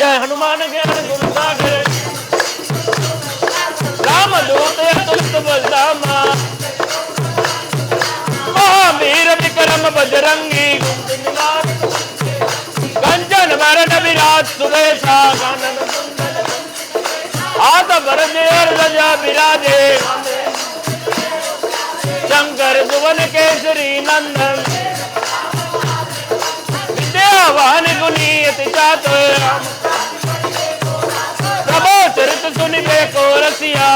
ਜੈ ਹਨੂਮਾਨ ਗਿਆਨ ਗੁਰੂ ਸਾਗਰ ਰਾਮ ਦੂਤ ਅਤੁਲਿਤ ਬਲਦਾਮਾ ਮਹਾਵੀਰ ਵਿਕਰਮ ਬਜਰੰਗੀ ਗੁੰਦ ਨਿਵਾਸ ਕੰਚਨ ਵਰਨ ਵਿਰਾਜ ਸੁਵੇਸ਼ਾ ਕਾਨਨ ਆਦ ਬਰਦੇਰ ਰਜਾ ਵਿਰਾਜੇ शंकर भुवन केसरी नंदन विद्यावान गुनीत ਮਤ ਸੁਨ ਬੇਕੋ ਰਸੀਆ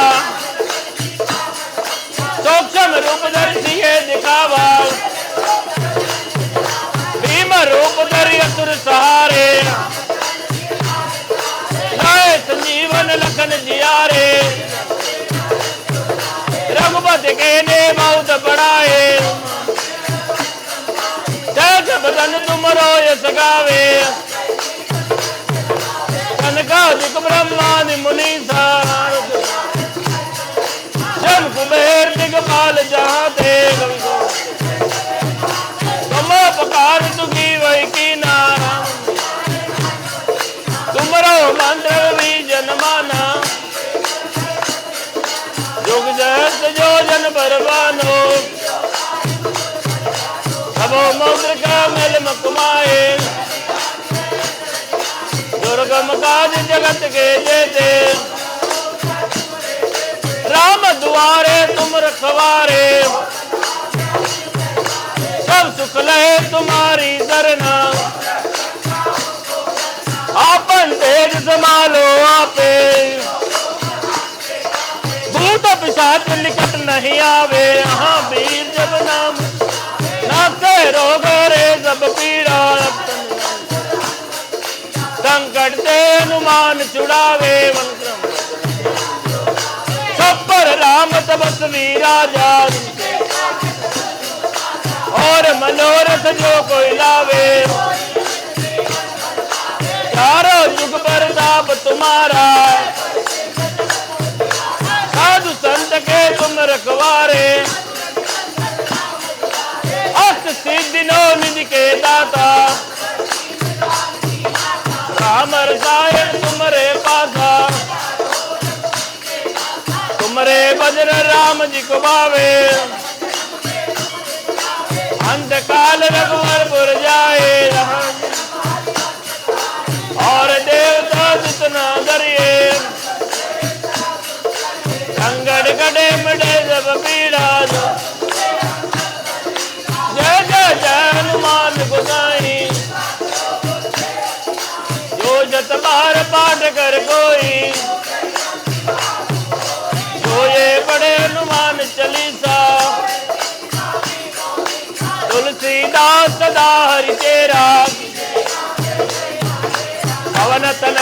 ਸੋਖਮ ਰੂਪ ਦਰਸੀਏ ਦਿਖਾਵਾ ਭੀਮ ਰੂਪ ਦਰਿ ਅਸੁਰ ਸਹਾਰੇ। ਨਾਇ ਸੰਜੀਵਨ ਲਖਨ ਜਿਆਰੇ ਰਘੁਪਤ ਕੇ ਨੇ ਮੌਤ ਬੜਾਏ। ਤੇਜ ਬਦਨ ਤੁਮਰੋ ਇਸ ਗਾਵੇ ਨਾਨਕ ਬ੍ਰਹਮਾ ਨੇ ਮੁਨੀ ਸਾਰਦ ਜਮ ਕੁਬੇਰ ਦਿਗਪਾਲ ਜਹਾਂ ਤੇ ਗੰਗੋ। ਤੁਮਾ ਪਕਾਰ ਤੁਗੀ ਵੈ ਕੀ ਨਾਮ। ਤੁਮਰੋ ਮੰਦਰ ਵੀ ਜਨਮਾਨਾ। ਜੁਗ ਜਗਤ ਜੋ ਜਨ ਪਰਵਾਨੋ। ਸਭੋ ਮੌਦਰ ਕਾ ਮਿਲ ਮਕਮਾ जगत के जेते राम दुआरे तुम रखवारे सब सुख लहे तुम्हारी दरना आपन तेज संभालो आपे भूत पिशाच निकट नहीं आवे हाँ वीर ਸੇ ਨੁਮਾਨ ਛੁੜਾਵੇ ਵੰਕਰਮ ਸਭਰ ਰਾਮ ਤਬਸ ਵੀਰਾ ਜਾਨ। ਔਰ ਮਨੋਰਥ ਜੋ ਕੋਈ ਲਾਵੇ। ਸਾਰਾ ਯੁਗ ਪ੍ਰਤਾਪ ਤੁਮਾਰਾ। ਸਾਧੂ ਸੰਤ ਕੇ ਤੁਮ ਰਖਵਾਰੇ। ਅਸ ਸਿੱਧਿ ਨੋ ਨਿਜ ਕੇ ਦਾਤਾ। ਹਰੇ ਭਜਨ RAM ਜੀ ਕੋ ਭਾਵੇ। ਅੰਤ ਕਾਲ ਰਘੁਵਰਪੁਰ ਜਾਏ। ਰਹਾਂਗੇ ਔਰ ਦੇਵਤਾ ਜਿਤਨਾ ਦਰਿਏ। ਸੰਗੜ ਕੜੇ ਮੜੇ ਜਬ ਪੀੜਾ ਜੈ। ਜੈ ਜੈ ਹਨੂਮਾਨ ਗੁਸਾਈ ਜੋ ਜਤ ਬਾਰ ਪਾਠ ਕਰ ਕੋਈ। ਦਾਸ ਦਾਰ ਤੇਰਾ ਪਵਨ ਤਨ